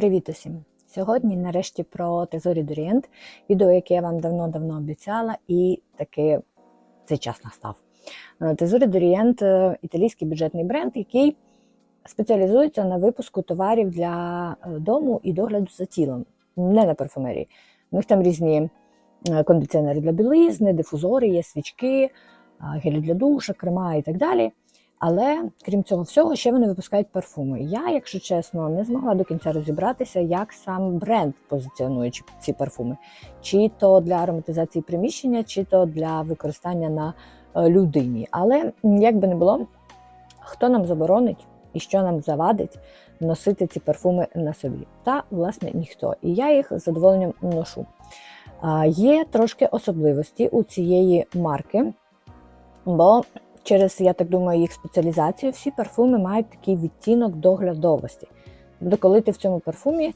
Привіт усім! Сьогодні, нарешті, про Тезорі Дорієнт, відео, яке я вам давно-давно обіцяла, і таки цей час настав. Тезорі Дорієнт італійський бюджетний бренд, який спеціалізується на випуску товарів для е, дому і догляду за тілом, не на парфумерії. У них там різні е, кондиціонери для білизни, дифузори, є свічки, е, гелі для душа, крема і так далі. Але крім цього всього, ще вони випускають парфуми. Я, якщо чесно, не змогла до кінця розібратися, як сам бренд позиціонує ці- парфуми, чи то для ароматизації приміщення, чи то для використання на е, людині. Але як би не було, хто нам заборонить і що нам завадить носити ці парфуми на собі? Та власне ніхто. І я їх з задоволенням ношу. Є трошки особливості у цієї марки, бо через, я так думаю, їх спеціалізацію всі парфуми мають такий відтінок доглядовості. Тобто, коли ти в цьому парфумі,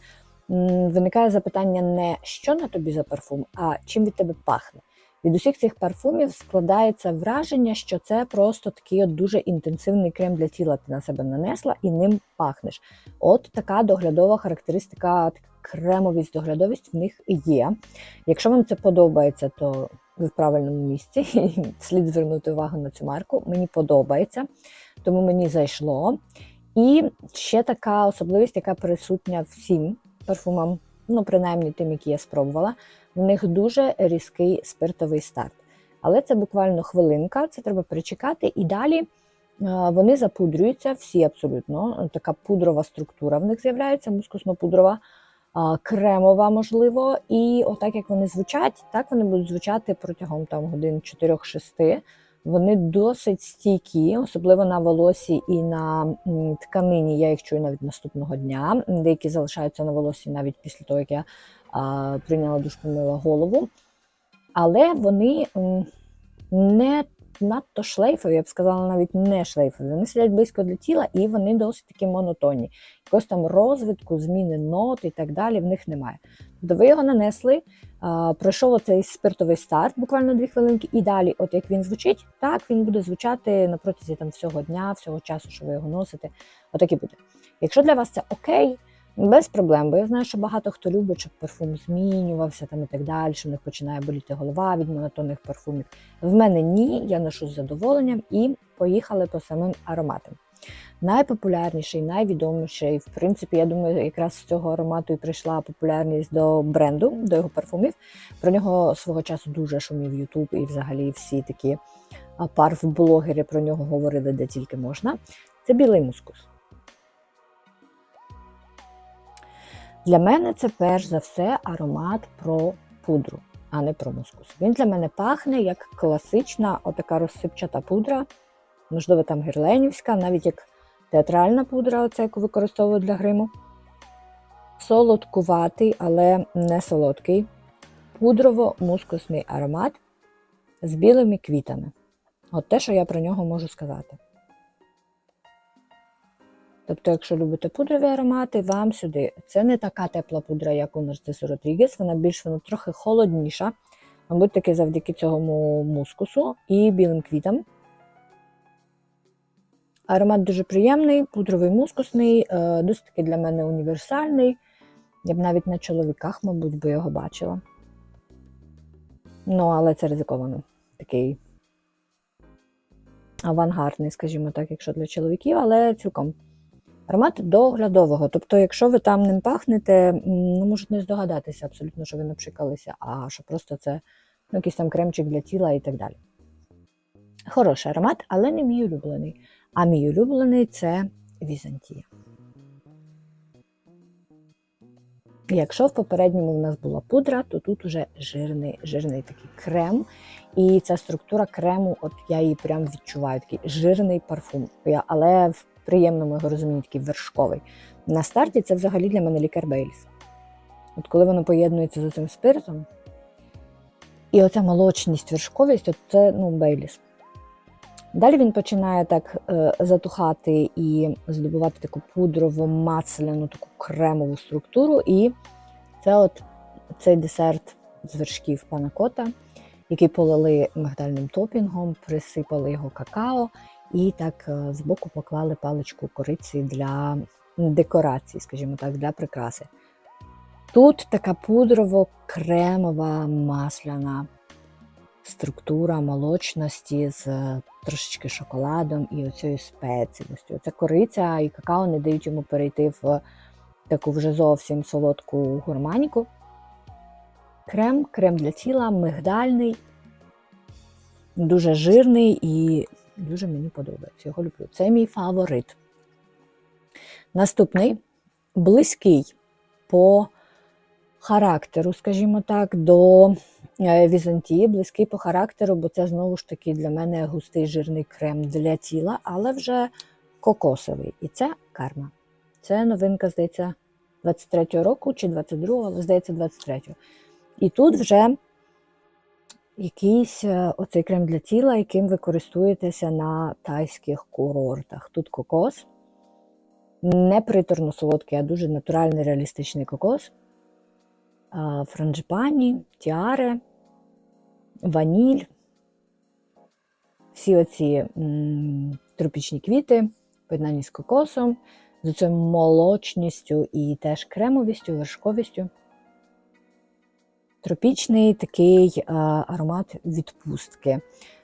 виникає запитання не що на тобі за парфум, а чим від тебе пахне. Від усіх цих парфумів складається враження, що це просто такий от дуже інтенсивний крем для тіла ти на себе нанесла і ним пахнеш. От така доглядова характеристика, кремовість, доглядовість в них є. Якщо вам це подобається, то ви в правильному місці. Слід звернути увагу на цю марку. Мені подобається, тому мені зайшло. І ще така особливість, яка присутня всім парфумам, ну принаймні тим, які я спробувала. В них дуже різкий спиртовий старт. Але це буквально хвилинка, це треба перечекати. І далі е, вони запудрюються всі абсолютно. Така пудрова структура в них з'являється, мускусно-пудрова, кремова, можливо. І отак як вони звучать, так вони будуть звучати протягом там годин 4-6. Вони досить стійкі, особливо на волосі і на тканині. Я їх чую навіть наступного дня. Деякі залишаються на волосі навіть після того, як я а, прийняла душ, помила голову. Але вони не надто шлейфові, я б сказала, навіть не шлейфові. Вони сидять близько до тіла і вони досить такі монотонні. Якогось там розвитку, зміни нот і так далі в них немає. Тобто ви його нанесли, пройшов оцей спиртовий старт, буквально дві хвилинки, і далі, от як він звучить, так він буде звучати на протязі там всього дня, всього часу, що ви його носите. Отак і буде. Якщо для вас це окей, без проблем, бо я знаю, що багато хто любить, щоб парфум змінювався там і так далі, що в них починає боліти голова від монотонних парфумів. В мене ні, я ношу з задоволенням і поїхали по самим ароматам. Найпопулярніший, найвідоміший, в принципі, я думаю, якраз з цього аромату і прийшла популярність до бренду, до його парфумів. Про нього свого часу дуже шумів Ютуб і взагалі всі такі парф-блогери про нього говорили де тільки можна. Це білий мускус. Для мене це перш за все аромат про пудру, а не про мускус. Він для мене пахне як класична, отака розсипчата пудра, можливо, там гірленівська, навіть як театральна пудра, оця, яку використовують для гриму. Солодкуватий, але не солодкий. Пудрово-мускусний аромат з білими квітами. От те, що я про нього можу сказати. Тобто, якщо любите пудрові аромати, вам сюди. Це не така тепла пудра, як у Нарцису Родрігес, вона більш вона трохи холодніша. Мабуть, таки завдяки цьому мускусу і білим квітам. Аромат дуже приємний, пудровий мускусний, е, досить таки для мене універсальний. Я б навіть на чоловіках, мабуть, би його бачила. Ну, але це ризиковано. Такий авангардний, скажімо так, якщо для чоловіків, але цілком. Аромат доглядового. Тобто, якщо ви там ним пахнете, ну можуть не здогадатися абсолютно, що ви напшикалися, а що просто це ну, якийсь там кремчик для тіла і так далі. Хороший аромат, але не мій улюблений. А мій улюблений це Візантія. Якщо в попередньому в нас була пудра, то тут уже жирний, жирний такий крем. І ця структура крему, от я її прям відчуваю, такий жирний парфум. Але в приємному його розумінні такий вершковий. На старті це взагалі для мене лікар Бейліс. От коли воно поєднується з цим спиртом, і оця молочність, вершковість, от це ну, Бейліс. Далі він починає так е, затухати і здобувати таку пудрово масляну, таку кремову структуру. І це от цей десерт з вершків панакота, який полили мигдальним топінгом, присипали його какао і так е, збоку поклали паличку кориці для декорації, скажімо так, для прикраси. Тут така пудрово-кремова масляна структура молочності з е, трошечки шоколадом і оцією спецієвістю. Оця кориця і какао не дають йому перейти в таку вже зовсім солодку гурманіку. Крем, крем для тіла, мигдальний, дуже жирний і дуже мені подобається. Його люблю. Це мій фаворит. Наступний близький по характеру, скажімо так, до е, Візантії, близький по характеру, бо це знову ж таки для мене густий жирний крем для тіла, але вже кокосовий. І це карма. Це новинка, здається, 23-го року чи 22-го, але здається, 23-го. І тут вже якийсь е, оцей крем для тіла, яким ви користуєтеся на тайських курортах. Тут кокос, не приторно солодкий, а дуже натуральний реалістичний кокос, франджипані, тіари, ваніль, всі оці тропічні квіти, поєднані з кокосом, з цією молочністю і теж кремовістю, вершковістю. Тропічний такий а, аромат відпустки.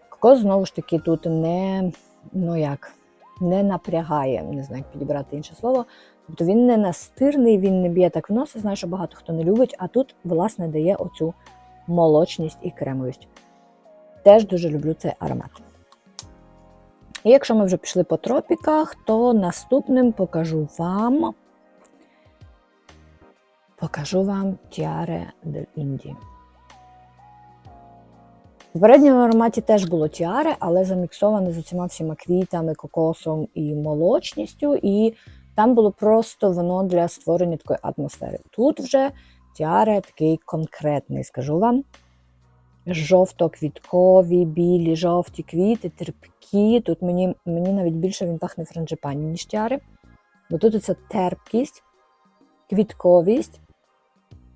Кокос, знову ж таки, тут не, ну як, не напрягає, не знаю, як підібрати інше слово. Тобто він не настирний, він не б'є так в носи, знаю, що багато хто не любить, а тут, власне, дає оцю молочність і кремовість. Теж дуже люблю цей аромат. І якщо ми вже пішли по тропіках, то наступним покажу вам покажу вам Тіаре дель Інді. В попередньому ароматі теж було тіаре, але заміксоване з усіма всіма квітами, кокосом і молочністю, і там було просто воно для створення такої атмосфери. Тут вже тіаре такий конкретний, скажу вам. Жовто-квіткові, білі, жовті квіти, терпкі. Тут мені мені навіть більше він пахне франджипані, ніж тіари. Бо тут оця терпкість, квітковість.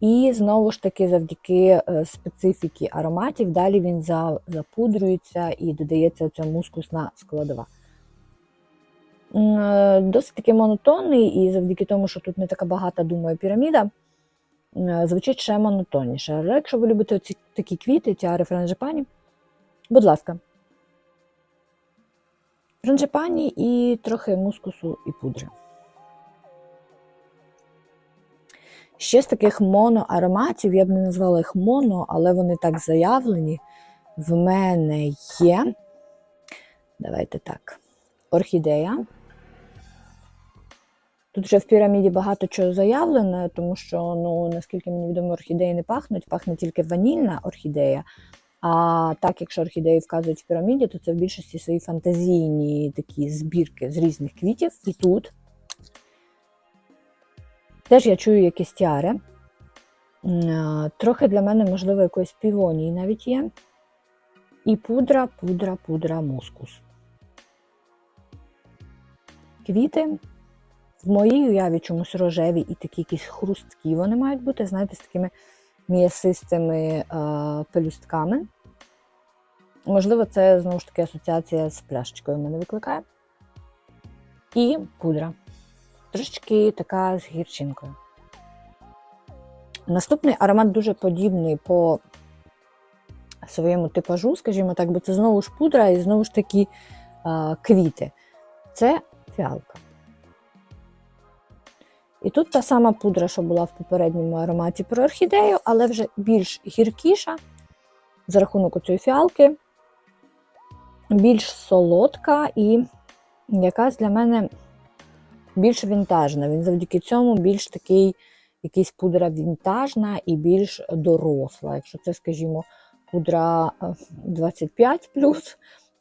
І знову ж таки, завдяки е, специфіки ароматів, далі він запудрюється і додається ця мускусна складова. Е, Досить таки монотонний, і завдяки тому, що тут не така багата, думаю, піраміда, е, звучить ще монотонніше. Але якщо ви любите ці такі квіти, тіари франжипані, будь ласка. Франжипані і трохи мускусу і пудри. Ще з таких моноароматів, я б не назвала їх моно, але вони так заявлені. В мене є. Давайте так. Орхідея. Тут вже в піраміді багато чого заявлено, тому що, ну, наскільки мені відомо, орхідеї не пахнуть, пахне тільки ванільна орхідея. А так, якщо орхідеї вказують в піраміді, то це в більшості свої фантазійні такі збірки з різних квітів. І тут Теж я чую якісь тіари. Трохи для мене, можливо, якоїсь півонії навіть є. І пудра, пудра, пудра, мускус. Квіти в моїй уяві чомусь рожеві і такі якісь хрусткі вони мають бути, знаєте, з такими м'ясистими е, пелюстками. Можливо, це знову ж таки асоціація з пляшечкою мене викликає. І пудра трошечки така з гірчинкою. Наступний аромат дуже подібний по своєму типажу, скажімо так, бо це знову ж пудра і знову ж таки а, квіти. Це фіалка. І тут та сама пудра, що була в попередньому ароматі про орхідею, але вже більш гіркіша за рахунок цієї фіалки, більш солодка і якась для мене більш вінтажна. Він завдяки цьому більш такий, якийсь пудра вінтажна і більш доросла. Якщо це, скажімо, пудра е, 25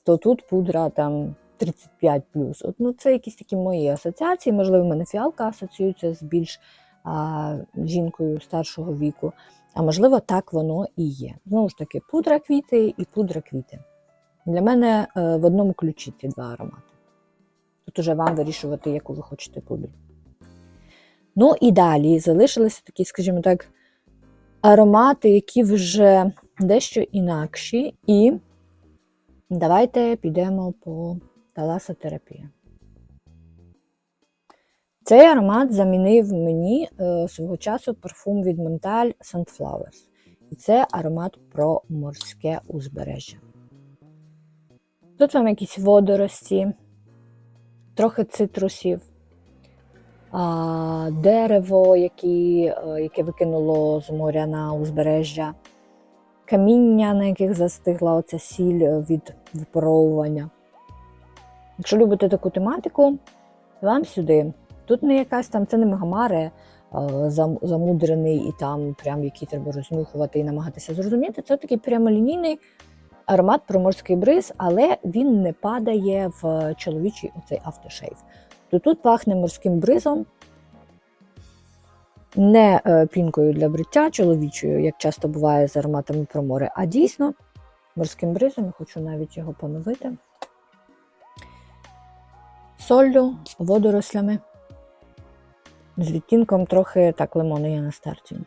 то тут пудра там 35 От, ну, Це якісь такі мої асоціації. Можливо, в мене фіалка асоціюється з більш а, жінкою старшого віку. А можливо, так воно і є. Знову ж таки, пудра квіти і пудра квіти. Для мене е, в одному ключі ці два аромати. Тут уже вам вирішувати, яку ви хочете пудру. Ну і далі залишилися такі, скажімо так, аромати, які вже дещо інакші. І давайте підемо по таласотерапії. Цей аромат замінив мені е, свого часу парфум від Montal Sunflowers. І це аромат про морське узбережжя. Тут вам якісь водорості, трохи цитрусів, а, дерево, які, е, яке викинуло з моря на узбережжя, каміння, на яких застигла оця сіль е, від випаровування. Якщо любите таку тематику, вам сюди. Тут не якась там, це не мегамаре е, замудрений і там, прям який треба рознюхувати і намагатися зрозуміти. Це такий прямолінійний аромат про морський бриз, але він не падає в чоловічий оцей автошейв. То тут пахне морським бризом, не е, пінкою для бриття чоловічою, як часто буває з ароматами про море, а дійсно морським бризом. Я хочу навіть його поновити. Соллю, водорослями. З відтінком трохи так лимону є на старті.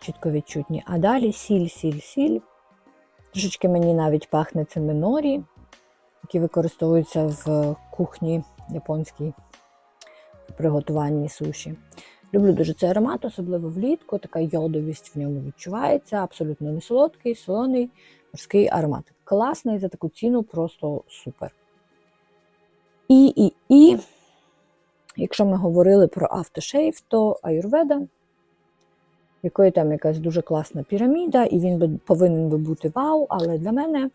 Чітко відчутні. А далі сіль, сіль, сіль. Трошечки мені навіть пахне цими норі, які використовуються в кухні японській в приготуванні суші. Люблю дуже цей аромат, особливо влітку. Така йодовість в ньому відчувається. Абсолютно не солодкий, солоний морський аромат. Класний за таку ціну, просто супер. І, і, і, якщо ми говорили про автошейв, то аюрведа, якої там якась дуже класна піраміда, і він би, повинен би бути вау, але для мене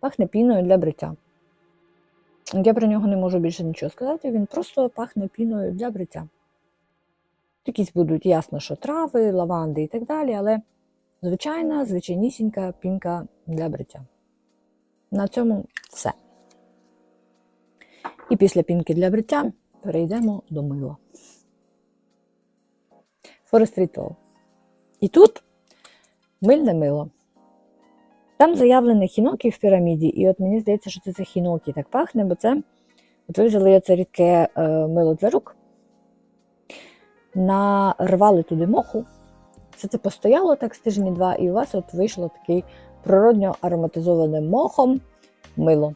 пахне піною для бриття. Я про нього не можу більше нічого сказати, він просто пахне піною для бриття. Якісь будуть ясно, що трави, лаванди і так далі, але звичайна, звичайнісінька пінка для бриття. На цьому все. І після пінки для бриття перейдемо до мила. Forest Ritual. І тут мильне мило. Там заявлений хінокі в піраміді, і от мені здається, що це це хінокі так пахне, бо це от ви взяли це рідке е, мило для рук, нарвали туди моху. Все це постояло так з тижні два, і у вас от вийшло такий природньо ароматизоване мохом мило.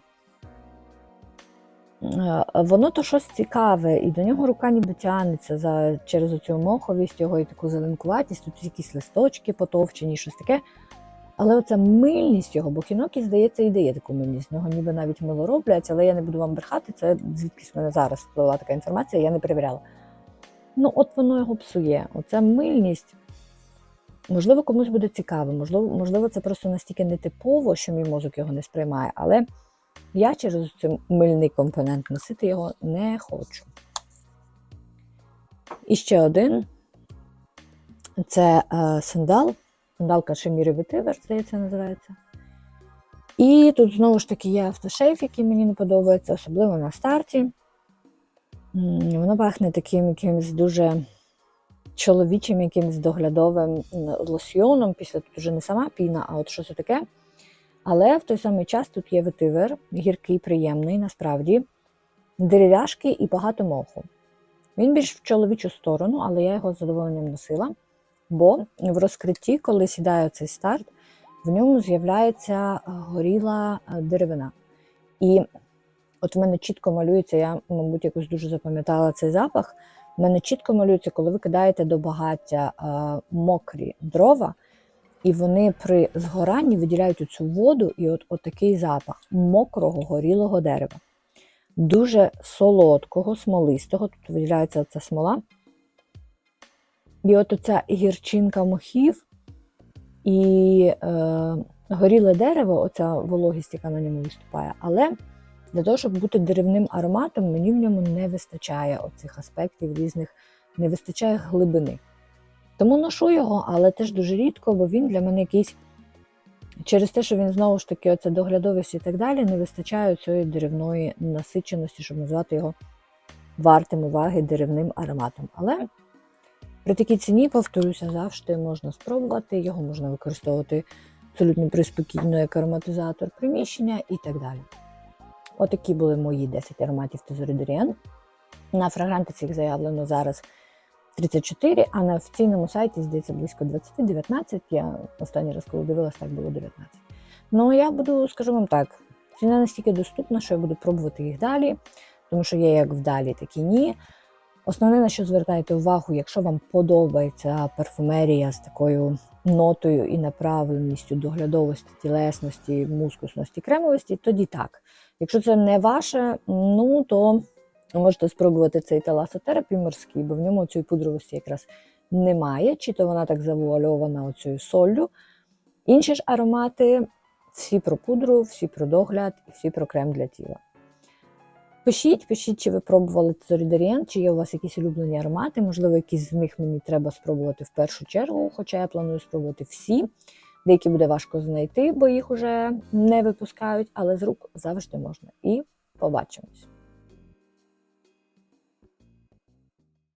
Е, Воно то щось цікаве, і до нього рука ніби тягнеться за, через оцю моховість, його і таку зеленкуватість, тут якісь листочки потовчені, щось таке. Але оця мильність його, бо кінокі, здається, і дає таку мильність. В нього ніби навіть мило роблять, але я не буду вам брехати, це звідкись мене зараз впливала така інформація, я не перевіряла. Ну, от воно його псує. Оця мильність. Можливо, комусь буде цікаво, можливо, можливо, це просто настільки нетипово, що мій мозок його не сприймає, але я через цей мильний компонент носити його не хочу. І ще один це е, сандал. Сандал Кашеміри Ветивер, здається, називається. І тут знову ж таки є автошейф, який мені не подобається, особливо на старті. Воно пахне таким якимось дуже чоловічим, якимось доглядовим лосьйоном. Після тут вже не сама піна, а от щось таке. Але в той самий час тут є ветивер, гіркий, приємний, насправді, дерев'яшки і багато моху. Він більш в чоловічу сторону, але я його з задоволенням носила, бо в розкритті, коли сідає цей старт, в ньому з'являється е, горіла е, деревина. І от в мене чітко малюється, я, мабуть, якось дуже запам'ятала цей запах. В мене чітко малюється, коли ви кидаєте до багаття е, мокрі дрова, і вони при згоранні виділяють цю воду і от, от такий запах мокрого горілого дерева. Дуже солодкого, смолистого, тут виділяється ця смола. І от оця гірчинка мохів і е, горіле дерево, оця вологість, яка на ньому виступає. Але для того, щоб бути деревним ароматом, мені в ньому не вистачає оцих аспектів різних, не вистачає глибини. Тому ношу його, але теж дуже рідко, бо він для мене якийсь через те, що він знову ж таки оце доглядовість і так далі, не вистачає цієї деревної насиченості, щоб назвати його вартим уваги деревним ароматом. Але при такій ціні, повторюся, завжди можна спробувати, його можна використовувати абсолютно приспокійно як ароматизатор приміщення і так далі. Отакі були мої 10 ароматів Тезоридоріан. На фрагрантиці їх заявлено зараз 34, а на офіційному сайті, здається, близько 20-19. Я останній раз, коли дивилась, так було 19. Ну, я буду, скажу вам так, ціна настільки доступна, що я буду пробувати їх далі, тому що є як вдалі, так і ні. Основне, на що звертайте увагу, якщо вам подобається парфумерія з такою нотою і направленістю доглядовості, тілесності, мускусності, кремовості, тоді так. Якщо це не ваше, ну то можете спробувати цей таласотерапій морський, бо в ньому цієї пудровості якраз немає, чи то вона так завуальована оцею соллю. Інші ж аромати всі про пудру, всі про догляд і всі про крем для тіла. Пишіть, пишіть, чи ви пробували Тезорідорієнт, чи є у вас якісь улюблені аромати. Можливо, якісь з них мені треба спробувати в першу чергу, хоча я планую спробувати всі. Деякі буде важко знайти, бо їх уже не випускають, але з рук завжди можна. І побачимось.